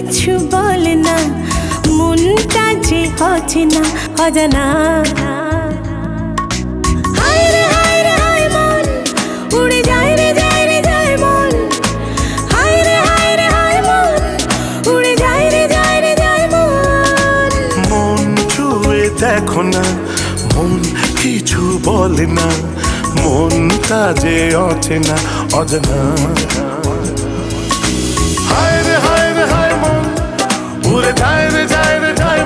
কিছু বলে না, মনটা যে না, অজানা। দেখো না, মন কিছু বলে না মন কাজে অচেনা অজানা। উড়ে যায় রে যায় রে যায়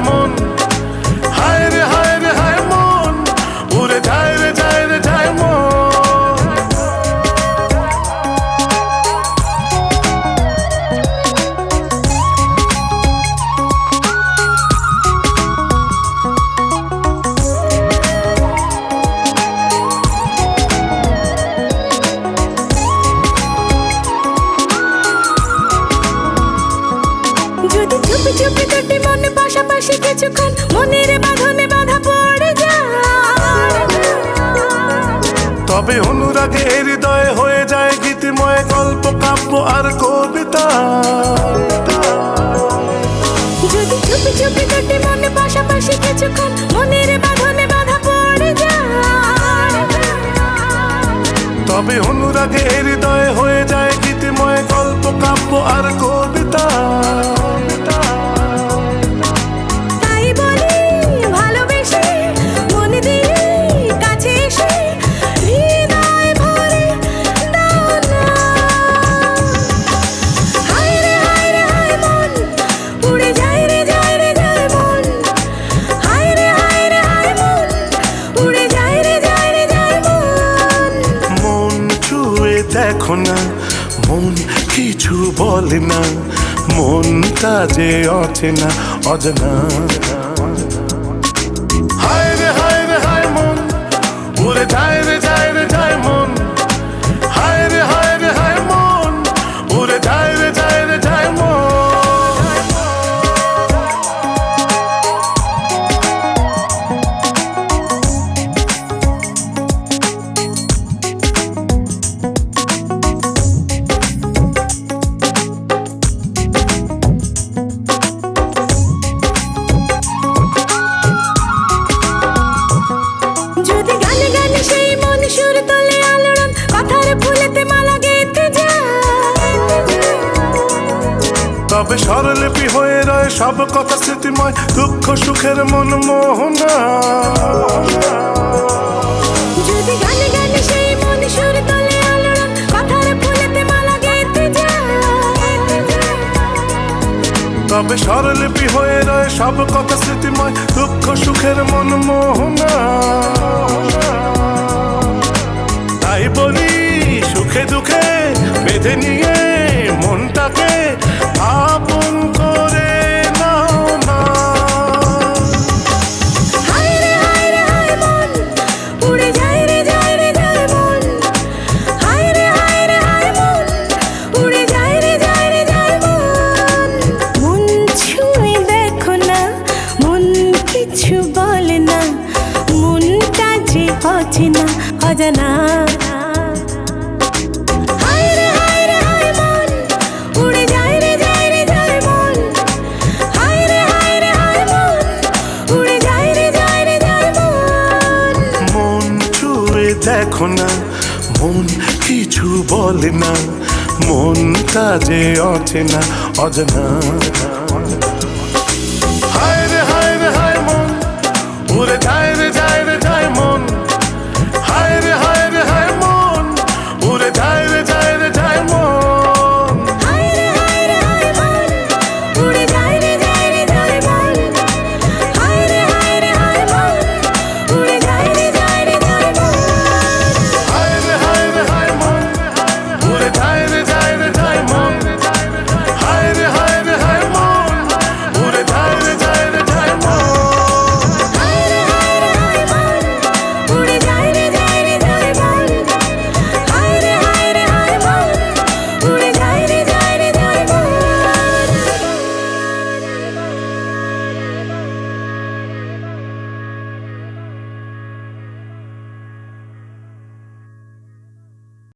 কিছুক্ষণ মনের বাঁধনে বাধা পড়ে যায়। তবে অনুরাগে হৃদয়ে হয়ে যায় গীতিময় গল্প কাব্য আর কবিতা। যদি চুপি চুপি কাটি মনে পাশাপাশি কিছুক্ষণ মনের বাঁধনে বাধা পড়ে যায়। তবে অনুরাগে হৃদয়ে হয়ে যায় গীতিময় গল্প কাব্য আর কবিতা। দেখো না মন কিছু বলে না মনটা যে অচেনা অজানা। স্বরলিপি হয়ে রয় সব কথা স্মৃতিময় দুঃখ সুখের মন মোহনা। যদি গানে গানে সেই মন সুর তোলে আলোড়ন কথার ফুলেতে মালা গেঁথে তবে স্বরলিপি হয়ে রয় সব কথা স্মৃতিময় দুঃখ সুখের মন মোহনা। তাই বলি সুখে দুঃখে বেঁধে অচেনা অজানা। দেখো না, মন কিছু বলে না, মন কাজে অচেনা, অজানা। হায় রে হায় রে, হায় মন, উড়ে যায় রে